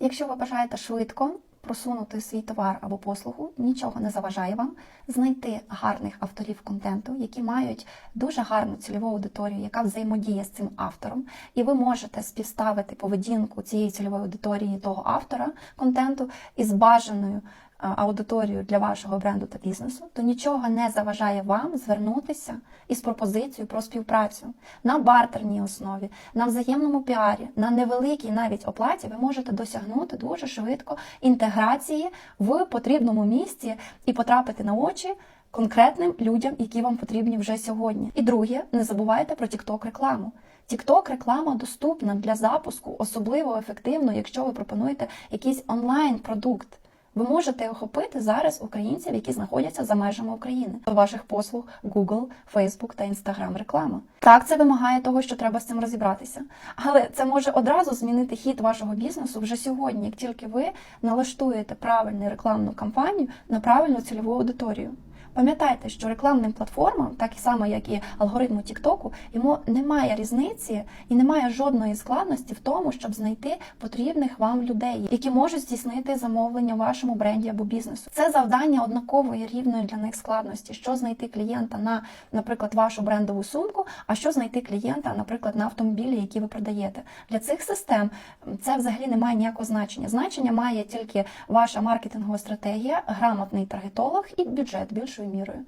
Якщо ви бажаєте швидко просунути свій товар або послугу, нічого не заважає вам знайти гарних авторів контенту, які мають дуже гарну цільову аудиторію, яка взаємодіє з цим автором, і ви можете співставити поведінку цієї цільової аудиторії того автора контенту із бажаною а, аудиторією для вашого бренду та бізнесу, то нічого не заважає вам звернутися із пропозицією про співпрацю на бартерній основі, на взаємному піарі, на невеликій навіть оплаті ви можете досягнути дуже швидко інтеграції в потрібному місці і потрапити на очі. Конкретним людям, які вам потрібні вже сьогодні. І друге, не забувайте про TikTok рекламу. TikTok реклама доступна для запуску, особливо ефективно, якщо ви пропонуєте якийсь онлайн продукт. Ви можете охопити зараз українців, які знаходяться за межами України до ваших послуг Google, Facebook та Instagram реклама. Так, це вимагає того, що треба з цим розібратися. Але це може одразу змінити хід вашого бізнесу вже сьогодні, як тільки ви налаштуєте правильну рекламну кампанію на правильну цільову аудиторію. Пам'ятайте, що рекламним платформам, так само, як і алгоритму TikTok, йому немає різниці і немає жодної складності в тому, щоб знайти потрібних вам людей, які можуть здійснити замовлення вашому бренді або бізнесу. Це завдання однакової рівної для них складності. Що знайти клієнта на, наприклад, вашу брендову сумку, а що знайти клієнта, наприклад, на автомобілі, які ви продаєте. Для цих систем це взагалі не має ніякого значення. Значення має тільки ваша маркетингова стратегія, грамотний таргетолог і бюджет більшою мірою.